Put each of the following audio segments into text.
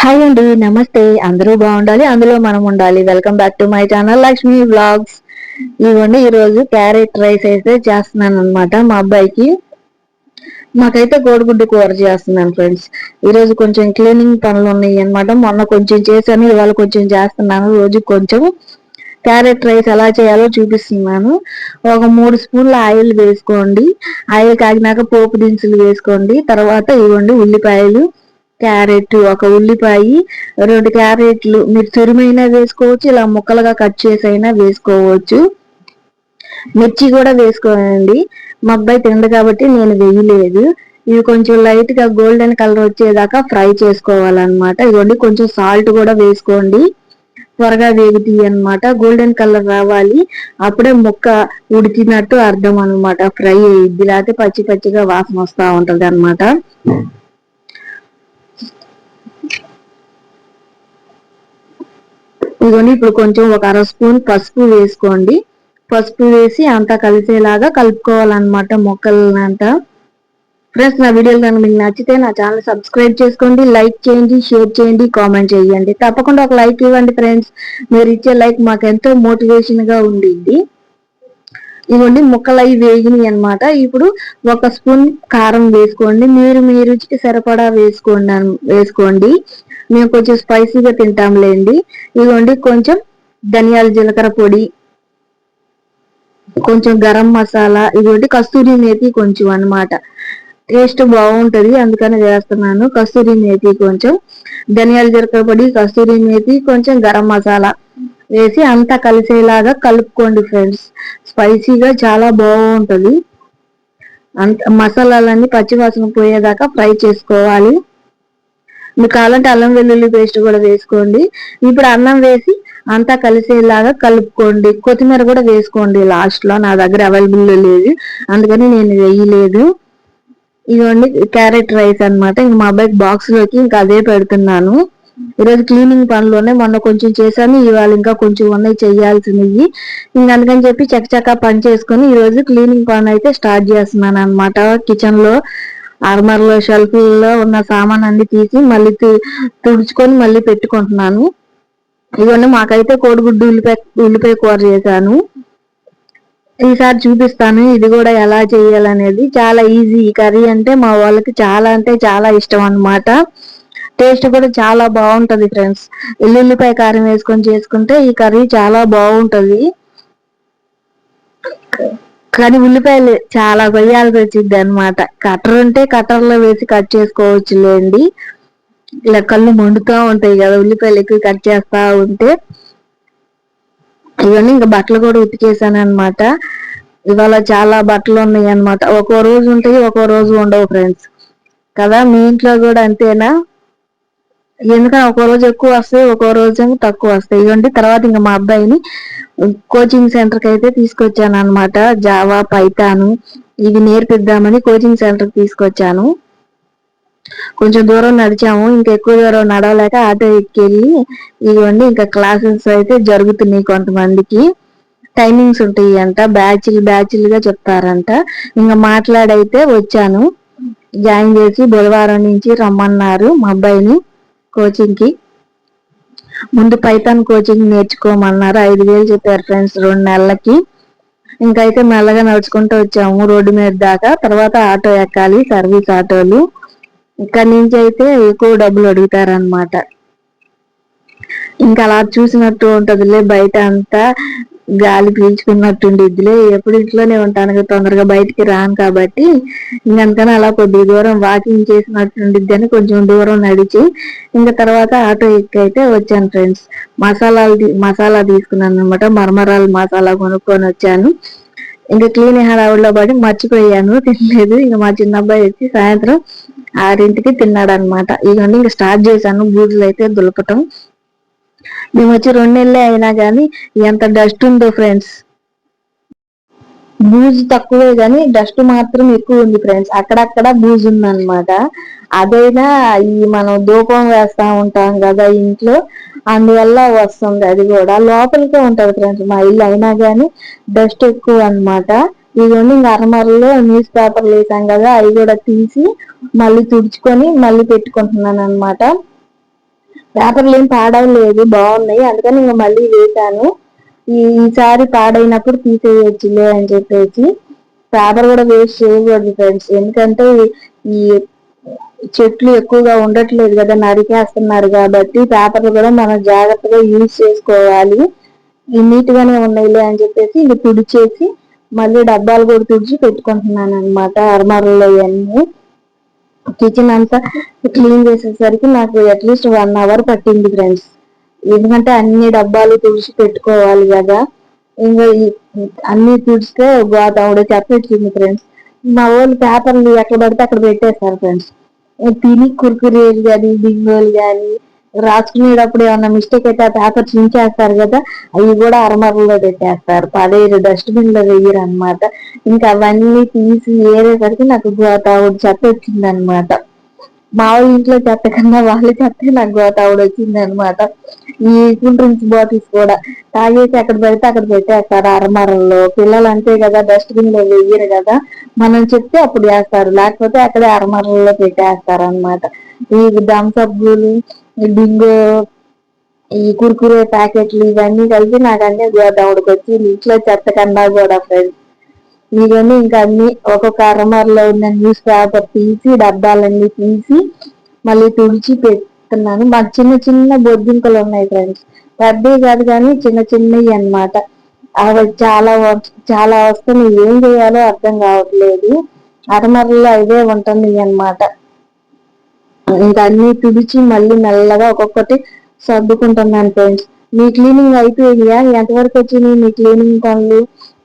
Hi అండి నమస్తే. అందరూ బాగుండాలి అందులో మనం ఉండాలి. Welcome back to my channel Lakshmi blogs ఇవ్వండి ఈరోజు క్యారెట్ రైస్ అయితే చేస్తున్నాను అనమాట మా అబ్బాయికి. మాకైతే కోడిగుడ్డు కూర చేస్తున్నాను ఫ్రెండ్స్. ఈరోజు కొంచెం క్లీనింగ్ పనులు ఉన్నాయి అనమాట మొన్న కొంచెం చేశాను ఇవాళ కొంచెం చేస్తున్నాను. రోజు కొంచెం క్యారెట్ రైస్ ఎలా చేయాలో చూపిస్తున్నాను. ఒక మూడు స్పూన్ల ఆయిల్ వేసుకోండి. ఆయిల్ కాగినాక పోపు దినుసులు వేసుకోండి. తర్వాత ఇవ్వండి ఉల్లిపాయలు. క్యారెట్ ఒక ఉల్లిపాయ రెండు క్యారెట్లు. మీరు తురిమైనా వేసుకోవచ్చు ఇలా ముక్కలుగా కట్ చేసి అయినా వేసుకోవచ్చు. మిర్చి కూడా వేసుకోనండి. మా అబ్బాయి తిండు కాబట్టి నేను వేయలేదు. ఇవి కొంచెం లైట్గా గోల్డెన్ కలర్ వచ్చేదాకా ఫ్రై చేసుకోవాలన్నమాట. ఇవ్వండి కొంచెం సాల్ట్ కూడా వేసుకోండి. త్వరగా వేగుతాయి అనమాట గోల్డెన్ కలర్ రావాలి. అప్పుడే ముక్క ఉడికినట్టు అర్థం అనమాట ఫ్రై అయ్యిద్ది లేకపోతే పచ్చి పచ్చిగా వాసన వస్తూ ఉంటది అనమాట ఇదిగోండి ఇప్పుడు కొంచెం ఒక అర స్పూన్ పసుపు వేసుకోండి. పసుపు వేసి అంతా కలిసేలాగా కలుపుకోవాలన్నమాట మొక్కలంతా. ఫ్రెండ్స్ నా వీడియోలు కనుక మీకు నచ్చితే నా ఛానల్ సబ్స్క్రైబ్ చేసుకోండి లైక్ చేయండి షేర్ చేయండి కామెంట్ చేయండి. తప్పకుండా ఒక లైక్ ఇవ్వండి ఫ్రెండ్స్. మీరు ఇచ్చే లైక్ మాకు ఎంతో మోటివేషన్గా ఇవ్వండి ముక్కలు అవి వేగినాయి అనమాట ఇప్పుడు ఒక స్పూన్ కారం వేసుకోండి. మీరు మీ రుచికి సరిపడా వేసుకోండి వేసుకోండి. మేము కొంచెం స్పైసీగా తింటాంలేండి. ఇదిగోండి కొంచెం ధనియాల జీలకర్ర పొడి కొంచెం గరం మసాలా ఇదిగోండి కస్తూరి మేతి కొంచెం అనమాట టేస్ట్ బాగుంటుంది అందుకని వేస్తున్నాను. కస్తూరి మేతి కొంచెం ధనియాల జీలకర్ర పొడి కస్తూరి మేతి కొంచెం గరం మసాలా వేసి అంతా కలిసేలాగా కలుపుకోండి ఫ్రెండ్స్. స్పైసీగా చాలా బాగుంటుంది. అంత మసాలాలన్నీ పచ్చివాసన పోయేదాకా ఫ్రై చేసుకోవాలి. మీకు కావాలంటే అల్లం వెల్లుల్లి పేస్ట్ కూడా వేసుకోండి. ఇప్పుడు అన్నం వేసి అంతా కలిసేలాగా కలుపుకోండి. కొత్తిమీర కూడా వేసుకోండి లాస్ట్లో నా దగ్గర అవైలబుల్ లేదు. అందుకని నేను వేయలేదు. ఇదిగోండి క్యారెట్ రైస్ అనమాట ఇంక మా అబ్బాయికి బాక్స్లోకి ఇంకా అదే పెడుతున్నాను. ఈరోజు క్లీనింగ్ పనులోనే మొన్న కొంచెం చేశాను. ఇవాళ ఇంకా కొంచెం ఉన్నాయి చేయాల్సినవి. ఇంక అందుకని చెప్పి చక్కచక్క పని చేసుకుని ఈరోజు క్లీనింగ్ పని అయితే స్టార్ట్ చేస్తున్నాను అనమాట కిచెన్లో ఆర్మర్లో షెల్ఫ్లో ఉన్న సామాన్ అన్ని తీసి మళ్ళీ తుడుచుకొని మళ్ళీ పెట్టుకుంటున్నాను. ఇవన్నీ మాకైతే కోడిగుడ్డు ఉల్లిపాయ ఉల్లిపాయ కూర చేశాను. ఈసారి చూపిస్తాను ఇది కూడా ఎలా చేయాలనేది. చాలా ఈజీ ఈ కర్రీ అంటే మా వాళ్ళకి చాలా అంటే చాలా ఇష్టం అనమాట టేస్ట్ కూడా చాలా బాగుంటది ఫ్రెండ్స్. ఎల్లుల్లిపాయ కారం వేసుకొని చేసుకుంటే ఈ కర్రీ చాలా బాగుంటది. కానీ ఉల్లిపాయలు చాలా కొయ్యాల్సి వచ్చింది అనమాట కట్టర్ ఉంటే కట్టర్లో వేసి కట్ చేసుకోవచ్చు లేండి ఇలా కళ్ళు మండుతూ ఉంటాయి కదా ఉల్లిపాయలు ఎక్కువ కట్ చేస్తా ఉంటే. ఇవన్నీ ఇంకా బట్టలు కూడా ఉతికేసాను అనమాట ఇవాళ చాలా బట్టలు ఉన్నాయి అనమాట ఒక్కో రోజు ఉంటాయి ఒక్కో రోజు ఉండవు ఫ్రెండ్స్. కదా మీ ఇంట్లో కూడా అంతేనా? ఎందుకంటే ఒక రోజు ఎక్కువ వస్తాయి ఒక రోజు తక్కువ వస్తాయి. ఇవ్వండి తర్వాత ఇంకా మా అబ్బాయిని కోచింగ్ సెంటర్కి అయితే తీసుకొచ్చాను అనమాట జావా పైతాను ఇవి నేర్పిద్దామని కోచింగ్ సెంటర్ తీసుకొచ్చాను. కొంచెం దూరం నడిచాము ఇంకా ఎక్కువ దూరం నడవలేక ఆటో ఎక్కెళ్ళి ఇవ్వండి ఇంకా క్లాసెస్ అయితే జరుగుతున్నాయి కొంతమందికి. టైమింగ్స్ ఉంటాయి అంట బ్యాచ్లు బ్యాచ్లుగా చెప్తారంట. ఇంకా మాట్లాడైతే వచ్చాను. జాయిన్ చేసి బుధవారం నుంచి రమ్మన్నారు మా అబ్బాయిని. కోచింగ్కి ముందు పైథాన్ కోచింగ్ నేర్చుకోమన్నారు? ఐదు వేలు చెప్పారు ఫ్రెండ్స్ రెండు నెలలకి. ఇంకైతే మెల్లగా నడుచుకుంటూ వచ్చాము. రోడ్డు మీద దాకా. తర్వాత ఆటో ఎక్కాలి సర్వీస్ ఆటోలు. ఇక్కడి నుంచి అయితే ఎక్కువ డబ్బులు అడుగుతారనమాట ఇంకా అలా చూసినట్టు ఉంటుందిలే బయట అంతా. గాలి పీల్చుకున్నట్టుండిద్దిలే ఎప్పుడు ఇంట్లోనే ఉంటాను తొందరగా బయటికి రాను కాబట్టి ఇంకంతనే అలా కొద్ది దూరం వాకింగ్ చేసినట్టుండిద్ది అని కొంచెం దూరం నడిచి ఇంకా తర్వాత ఆటో ఎక్కైతే వచ్చాను ఫ్రెండ్స్ మసాలాలు మసాలా తీసుకున్నాను అనమాట మరమరాలు మసాలా కొనుక్కొని వచ్చాను. ఇంకా క్లీన్ హడావుడిలో పడి మర్చిపోయాను తినలేదు. ఇంకా మా చిన్న అబ్బాయి వచ్చి సాయంత్రం ఆరింటికి తిన్నాడు అనమాట ఇవన్నీ ఇంకా స్టార్ట్ చేశాను బూజులు అయితే దులపటం. మేము వచ్చి రెండు నెలలే అయినా కానీ ఎంత డస్ట్ ఉందో ఫ్రెండ్స్ బూజు తక్కువే కానీ డస్ట్ మాత్రం ఎక్కువ ఉంది ఫ్రెండ్స్ అక్కడక్కడ బూజు ఉందన్నమాట. అదైనా ఈ మనం ధూపం వేస్తా ఉంటాం కదా ఇంట్లో అందువల్ల వస్తుంది అది కూడా. లోపలికే ఉంటుంది ఫ్రెండ్స్ మా ఇల్లు అయినా కానీ డస్ట్ ఎక్కువ అనమాట ఇవన్నీ ఇంకా అరమరలో న్యూస్ పేపర్లు వేసాం కదా అవి కూడా తీసి మళ్ళీ తుడుచుకొని మళ్ళీ పెట్టుకుంటున్నాను అనమాట పేపర్లు ఏం పాడవలేదు బాగున్నాయి. అందుకని ఇంకా మళ్ళీ వేసాను ఈసారి పాడైనప్పుడు తీసేయచ్చులే అని చెప్పేసి. పేపర్ కూడా వేస్ట్ చేయకూడదు ఫ్రెండ్స్. ఎందుకంటే ఈ చెట్లు ఎక్కువగా ఉండట్లేదు కదా నరికేస్తున్నారు కాబట్టి పేపర్లు కూడా మనం జాగ్రత్తగా యూజ్ చేసుకోవాలి. నీట్ గానే ఉన్నాయిలే అని చెప్పేసి ఇవి తుడిచేసి మళ్ళీ డబ్బాలు కూడా తుడిచి పెట్టుకుంటున్నాను అనమాట అరమారులో ఇవన్నీ కిచెన్ అంతా క్లీన్ చేసేసరికి నాకు అట్లీస్ట్ వన్ అవర్ పట్టింది ఫ్రెండ్స్ ఎందుకంటే అన్ని డబ్బాలు తుడిచి పెట్టుకోవాలి కదా. ఇంకా అన్ని తుడిస్తే గోదావరి చెప్పొచ్చింది ఫ్రెండ్స్ మా వాళ్ళు పేపర్లు ఎక్కడ పడితే అక్కడ పెట్టేస్తారు ఫ్రెండ్స్ తిని కుర్కురేలు కానీ బింగోలు కానీ రాసుకునేటప్పుడు ఏమన్నా మిస్టేక్ అయితే ఆ పేపర్ చించేస్తారు కదా అవి కూడా అరమరలో పెట్టేస్తారు. పదేరు డస్ట్బిన్లో వేయరు అనమాట ఇంకా అవన్నీ తీసి ఏరేసరికి నాకు గోతావుడు చెత్త వచ్చింది అనమాట మా ఇంట్లో చెత్త కన్నా వాళ్ళ చెత్త నాకు గోతావుడు వచ్చింది అనమాట ఈ డ్రింక్స్ బాటిల్స్ కూడా తాగేసి అక్కడ పెడితే అక్కడ పెట్టేస్తారు అరమరల్లో పిల్లలు అంతే కదా డస్ట్బిన్లో వేయరు కదా. మనం చెప్తే అప్పుడు వేస్తారు. లేకపోతే అక్కడే అరమరల్లో పెట్టేస్తారు అనమాట ఈ థమ్స్అప్ బింగో ఈ కుర్కురే ప్యాకెట్లు ఇవన్నీ కలిపి నాకు అన్ని గోదాముడికి వచ్చి ఇంట్లో చెత్త కన్నా కూడా ఫ్రెండ్స్. ఇవన్నీ ఇంకా అన్ని ఒక్కొక్క అరమరలో ఉన్న న్యూస్ పేపర్ తీసి డబ్బాలన్నీ తీసి మళ్ళీ తుడిచి పెడుతున్నాను. మాకు చిన్న చిన్న బొద్దింకలు ఉన్నాయి ఫ్రెండ్స్. పెద్దవి కాదు కానీ చిన్న చిన్నవి అనమాట అవి చాలా చాలా వస్తువులు ఏం చేయాలో అర్థం కావట్లేదు. అరమరలో అవే ఉంటుంది అనమాట ఇంకా అన్ని తుడిచి మళ్ళీ మెల్లగా ఒక్కొక్కటి సర్దుకుంటున్నాను ఫ్రెండ్స్ మీ క్లీనింగ్ అయిపోయిందా? ఎంతవరకు వచ్చింది మీ క్లీనింగ్ పనులు?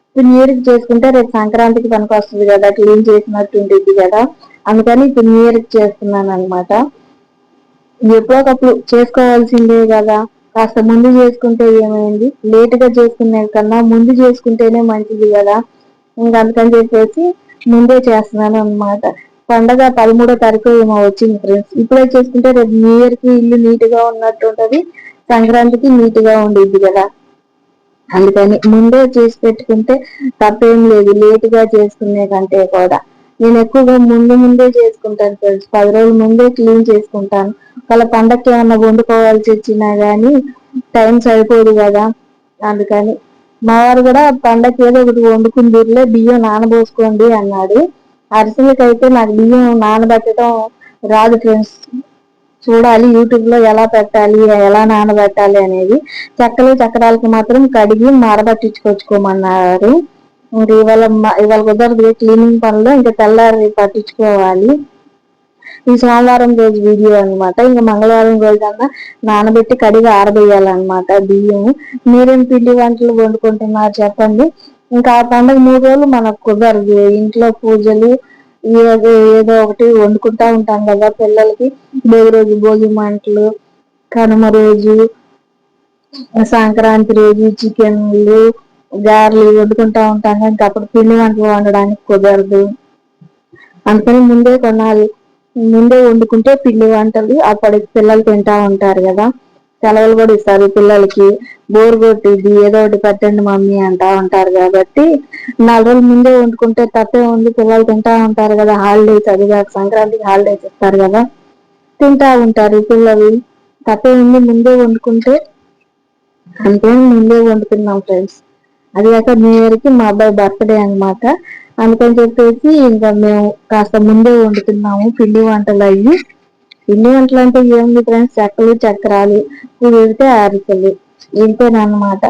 ఇప్పుడు న్యూ ఇయర్ చేసుకుంటే రేపు సంక్రాంతికి పనికి వస్తుంది కదా క్లీన్ చేసినట్టు ఉంటుంది కదా. అందుకని ఇప్పుడు న్యూ ఇయర్ చేస్తున్నాను అనమాట ఎప్పుడోకప్పుడు చేసుకోవాల్సిందే కదా. కాస్త ముందు చేసుకుంటే ఏమైంది? లేట్గా చేసుకునే కన్నా ముందు చేసుకుంటేనే మంచిది కదా. ఇంకా అందుకని చెప్పేసి ముందే చేస్తున్నాను అనమాట పండగ పదమూడో తారీఖు ఏమో వచ్చింది ఫ్రెండ్స్ ఇప్పుడే చేసుకుంటే రేపు న్యూ ఇయర్కి ఇల్లు నీట్గా ఉన్నట్టు ఉంటది. సంక్రాంతికి నీట్గా ఉండిద్ది కదా. అందుకని ముందే చేసి పెట్టుకుంటే తప్పేం లేదు. లేట్గా చేసుకునే కంటే కూడా. నేను ఎక్కువగా ముందు ముందే చేసుకుంటాను ఫ్రెండ్స్ పది రోజుల ముందే క్లీన్ చేసుకుంటాను. వాళ్ళ పండగకి ఏమన్నా వండుకోవాల్సి వచ్చినా గానీ టైం సరిపోదు కదా. అందుకని మా వారు కూడా పండగ ఏదో ఒకటి వండుకుందూరులే బియ్యం నానబోసుకోండి అన్నాడు. అరిసెలకైతే నాకు బియ్యం నానబెట్టడం రాదు ఫ్రెండ్స్ చూడాలి యూట్యూబ్లో ఎలా పెట్టాలి ఎలా నానబెట్టాలి అనేది. చెక్కలు చక్రాలకు మాత్రం కడిగి మారబట్టించుకొచ్చుకోమన్నారు ఇంకా ఇవాళ ఇవాళ కుదరదు క్లీనింగ్ పనులు ఇంకా తెల్లారి పట్టించుకోవాలి. ఈ సోమవారం రోజు వీడియో అనమాట ఇంకా మంగళవారం రోజు అన్నా నానబెట్టి కడిగి ఆరబెయ్యాలన్నమాట బియ్యం. మీరేం పిండి వంటలు వండుకుంటున్నారు చెప్పండి. ఇంకా ఆ పండుగ మూడు రోజులు మనకు కుదరదు. ఇంట్లో పూజలు ఏదో ఏదో ఒకటి వండుకుంటా ఉంటాం కదా పిల్లలకి. భోగి రోజు భోగి మంటలు కనుమ రోజు సంక్రాంతి రోజు చికెన్లు గారెలు వండుకుంటా ఉంటాం ఇంకా అప్పుడు పిండి వంటలు వండడానికి కుదరదు. అందుకని ముందే కొనాలి. ముందే వండుకుంటే పిండి వంటలు అప్పటికి పిల్లలు తింటా ఉంటారు కదా. సెలవులు కూడా ఇస్తారు. పిల్లలకి బోర్ కొట్టిద్ది ఏదో ఒకటి పెట్టండి మమ్మీ అంటా ఉంటారు కాబట్టి నాలుగు రోజులు ముందే వండుకుంటే తప్పే ఉంది. పిల్లలు తింటా ఉంటారు కదా హాలిడేస్ అది సంక్రాంతికి హాలిడేస్ ఇస్తారు కదా తింటా ఉంటారు పిల్లలు. తప్పే ఉంది ముందే వండుకుంటే. అంటే ముందే వండుకున్నాం ఫ్రెండ్స్. అది కాక న్యూ ఇయర్కి మా అబ్బాయి బర్త్డే అనమాట అందుకని చెప్పేసి ఇంకా మేము కాస్త ముందే వండుతున్నాము పిండి వంటలు అయ్యి. పిండి వంటలు అంటే ఏముంది ఫ్రెండ్స్ చెక్కలు చక్రాలు. కుదిరితే అరికలు ఇంతేనమాట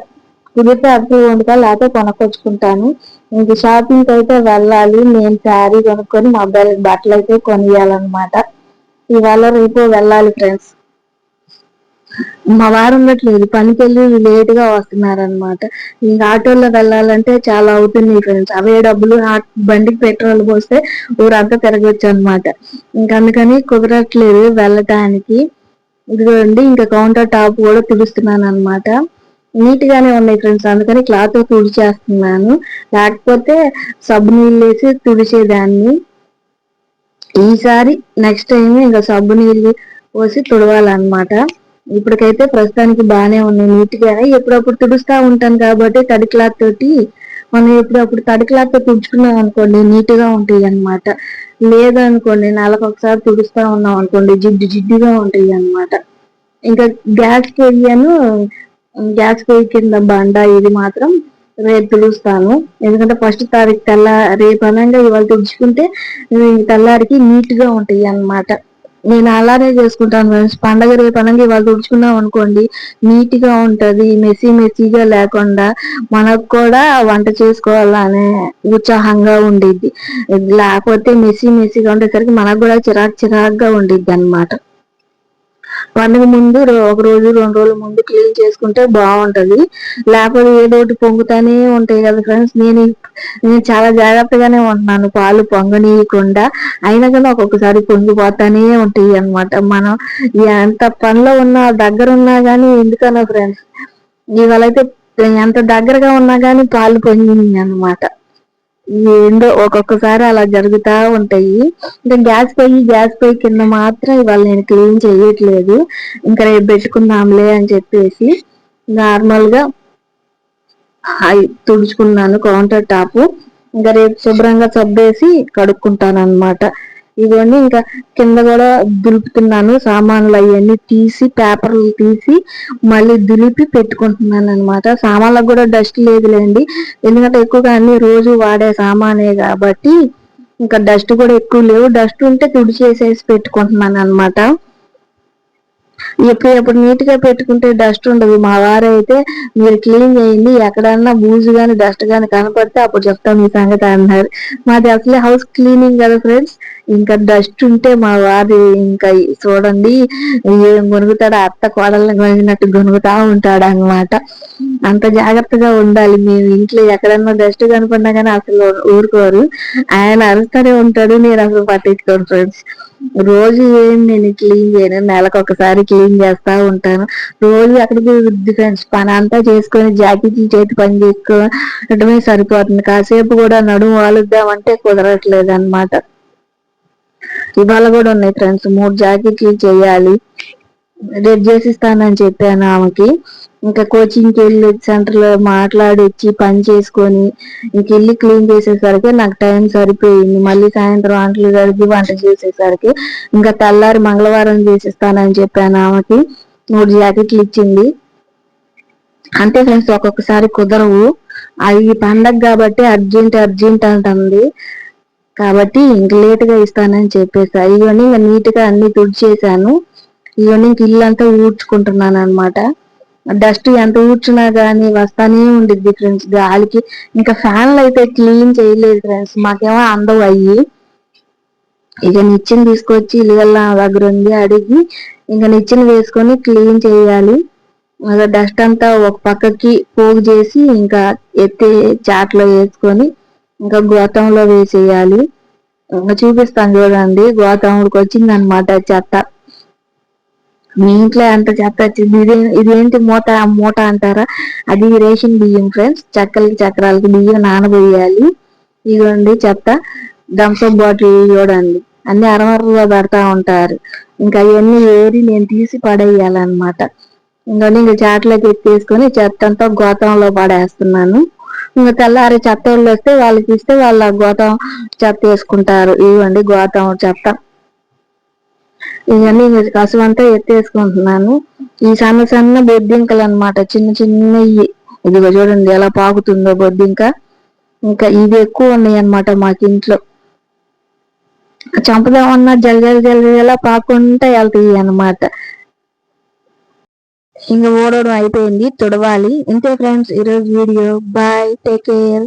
కుదిరితే అరిసెలు వండుతా లేకపోతే కొనుక్కొచ్చుకుంటాను. ఇంక షాపింగ్ అయితే వెళ్ళాలి. నేను శారీ కొనుక్కొని మా అబ్బాయిలకి బట్టలు అయితే కొనియాలన్నమాట. ఇవాళ రేపు వెళ్ళాలి ఫ్రెండ్స్ మా వారు ఉండట్లేదు. పనికి వెళ్ళి లేట్గా వస్తున్నారనమాట ఇంకా ఆటోలో వెళ్ళాలంటే చాలా అవుతుంది ఫ్రెండ్స్ అవే డబ్బులు బండికి పెట్రోల్ పోస్తే ఊరంతా తిరగచ్చు అనమాట ఇంకా అందుకని కుదరట్లేదు వెళ్ళటానికి. ఇదిగోండి ఇంకా కౌంటర్ టాప్ కూడా తుడుస్తున్నాను అనమాట నీట్ గానే ఉన్నాయి ఫ్రెండ్స్ అందుకని క్లాత్ తుడిచేస్తున్నాను. లేకపోతే సబ్బు నీళ్ళు వేసి తుడిచేదాన్ని. ఈసారి నెక్స్ట్ టైం ఇంకా సబ్బు నీళ్ళు పోసి తుడవాలన్నమాట. ఇప్పటికైతే ప్రస్తుతానికి బాగానే ఉన్నాయి నీట్ గానే ఎప్పుడప్పుడు తుడుస్తా ఉంటాను కాబట్టి తడి క్లాత్ తోటి మనం ఎప్పుడప్పుడు తడి క్లాత్తో తుడుచుకున్నాం అనుకోండి నీట్గా ఉంటాయి అనమాట లేదనుకోండి నెలకు ఒకసారి తుడుస్తా ఉన్నాం అనుకోండి జిడ్డు జిడ్డుగా ఉంటాయి అనమాట ఇంకా గ్యాస్ పొయ్యను గ్యాస్ పొయ్యి కింద బండ ఇది మాత్రం రేపు పిలుస్తాను ఎందుకంటే ఫస్ట్ తారీఖు తెల్ల రేపు అనంగా ఇవాళ తుడుచుకుంటే తెల్లారికి నీట్గా ఉంటాయి అన్నమాట. నేను అలానే చేసుకుంటాను ఫ్రెండ్స్ పండగ రేపు అనగా ఇవాళ తుడుచుకున్నాం అనుకోండి నీట్గా ఉంటది మెస్సీ మెస్సీగా లేకుండా మనకు కూడా వంట చేసుకోవాలనే ఉత్సాహంగా ఉండిద్ది. లేకపోతే మెస్సీ మెస్సీగా ఉండేసరికి మనకు కూడా చిరాకు చిరాకుగా ఉండిద్ది అనమాట పండుగ ముందు ఒక రోజు రెండు రోజుల ముందు క్లీన్ చేసుకుంటే బాగుంటది. లేకపోతే ఏదో ఒకటి పొంగుతానే ఉంటాయి కదా ఫ్రెండ్స్ నేను నేను చాలా జాగ్రత్తగానే ఉంటున్నాను. పాలు పొంగనీయకుండా అయినా కానీ ఒక్కొక్కసారి పొంగిపోతానే ఉంటాయి అనమాట మనం ఎంత పనిలో ఉన్నా దగ్గర ఉన్నా కానీ ఎందుకన్నా ఫ్రెండ్స్ ఇవాళ అయితే ఎంత దగ్గరగా ఉన్నా కానీ పాలు పొంగింది అనమాట ఏందో ఒక్కొక్కసారి అలా జరుగుతా ఉంటాయి. ఇంకా గ్యాస్ పొయ్యి గ్యాస్ పొయ్యి కింద మాత్రం ఇవాళ నేను క్లీన్ చేయట్లేదు. ఇంకా రేపు పెట్టుకుందాంలే అని చెప్పేసి నార్మల్గా తుడుచుకున్నాను కౌంటర్ టాప్. ఇంకా రేపు శుభ్రంగా సబ్బేసి కడుక్కుంటాను అనమాట ఇవన్నీ ఇంకా కింద కూడా దులుపుతున్నాను సామాన్లు అవన్నీ తీసి పేపర్లు తీసి మళ్ళీ దులిపి పెట్టుకుంటున్నాను అనమాట సామాన్లకు కూడా డస్ట్ లేదులేండి. ఎందుకంటే ఎక్కువగా అన్ని రోజు వాడే సామానే కాబట్టి ఇంకా డస్ట్ కూడా ఎక్కువ లేవు. డస్ట్ ఉంటే తుడిచేసేసి పెట్టుకుంటున్నాను అనమాట ఎప్పుడు నీట్గా పెట్టుకుంటే డస్ట్ ఉండదు. మా వారు అయితే మీరు క్లీన్ చేయండి ఎక్కడన్నా బూజు గాని డస్ట్ గాని కనపడితే అప్పుడు చెప్తాం మీ సంగతి అన్నారు. మాది అసలే హౌస్ క్లీనింగ్ కదా ఫ్రెండ్స్. ఇంకా డస్ట్ ఉంటే మా వారి ఇంకా చూడండి ఏం గొనుగుతాడు అత్త కోడల్ని గొనిగినట్టు గొనుగుతా ఉంటాడు అనమాట అంత జాగ్రత్తగా ఉండాలి. మేము ఇంట్లో ఎక్కడన్నా డస్ట్ కనపడినా కానీ అసలు ఊరుకోరు. ఆయన అరుస్తూనే ఉంటాడు. నేను అసలు పట్టించుకోను ఫ్రెండ్స్ రోజు ఏం నేను క్లీన్ చేయను. నెలకు ఒకసారి క్లీన్ చేస్తా ఉంటాను. రోజు అక్కడికి ఫ్రెండ్స్ పని అంతా చేసుకొని జాకెట్లు చేతి పని చేసుకోవడమే సరిపోతుంది. కాసేపు కూడా నడుము వాలుద్దామంటే కుదరట్లేదు అనమాట ఇవాళ కూడా ఉన్నాయి ఫ్రెండ్స్ మూడు జాకెట్లు చేయాలి. రేపు చేసిస్తానని చెప్పాను ఆమెకి. ఇంకా కోచింగ్కి వెళ్ళి సెంటర్లో మాట్లాడి పని చేసుకొని ఇంక ఇల్లు క్లీన్ చేసేసరికి నాకు టైం సరిపోయింది. మళ్ళీ సాయంత్రం వంటలు జరిగి వంట చేసేసరికి ఇంకా తెల్లారి మంగళవారం చేసిస్తానని చెప్పాను ఆమెకి. మూడు జాకెట్లు ఇచ్చింది. అంతే ఫ్రెండ్స్ ఒక్కొక్కసారి కుదరవు. అవి పండగ కాబట్టి అర్జెంట్ అర్జెంట్ అంటుంది. కాబట్టి ఇంక లేట్గా ఇస్తానని చెప్పేసి. ఇవన్నీ నీట్గా నీట్గా అన్ని తుడిచేసాను ఇవన్నీ ఇల్లంతా ఇల్లు అంతా ఊడ్చుకుంటున్నాను అనమాట డస్ట్ ఎంత ఊడ్చినా గానీ వస్తానే ఉండిద్ది ఫ్రెండ్స్ గాలికి. ఇంకా ఫ్యాన్లు అయితే క్లీన్ చేయలేదు ఫ్రెండ్స్ మాకేమో అందవు అయ్యి. ఇక నిచ్చిన తీసుకొచ్చి ఇల్లు దగ్గర ఉంది అడిగి ఇంకా నిచ్చిన వేసుకొని క్లీన్ చేయాలి. డస్ట్ అంతా ఒక పక్కకి పోగు చేసి ఇంకా ఎత్తి చాట్లో వేసుకొని ఇంకా గోతంలో వేసేయాలి. ఇంకా చూపిస్తాను చూడండి గోతంలోకి వచ్చింది అనమాట చెత్త. మీ ఇంట్లో ఎంత చెత్త వచ్చింది ఇది ఇదేంటి మూట మూట అంటారా? అది రేషన్ బియ్యం ఫ్రెండ్స్ చక్కలకి చక్రాలకి బియ్యం నానబోయాలి ఇదిగోండి చెత్త. థమ్స్అప్ బాటిల్ చూడండి అన్ని అరమరగా పెడతా ఉంటారు. ఇంకా అవన్నీ ఏరి నేను తీసి పడేయాలన్నమాట. ఇంకా ఇంకా చాట్లోకి ఎత్తేసుకొని చెత్త అంతా గోతంలో పడేస్తున్నాను. ఇంకా తెల్లారి చెత్త వాళ్ళు వస్తే వాళ్ళకి ఇస్తే వాళ్ళ గోతం చెత్త వేసుకుంటారు. ఇవ్వండి గోతం చెత్త. ఇవన్నీ కసువంతా ఎత్తేసుకుంటున్నాను. ఈ సన్న సన్న బొద్దింకలు అనమాట చిన్న చిన్నవి. ఇదిగో చూడండి ఎలా పాకుతుందో బొద్దింక. ఇంకా ఇవి ఎక్కువ ఉన్నాయి అనమాట మాకు ఇంట్లో. చంపదామన్నా జల్ జల్ జల ఎలా పాకుంటా వెళ్తాయి అనమాట ఇంకా ఓడడం అయిపోయింది తుడవాలి. ఇంతే ఫ్రెండ్స్ ఈరోజు వీడియో. Bye take care.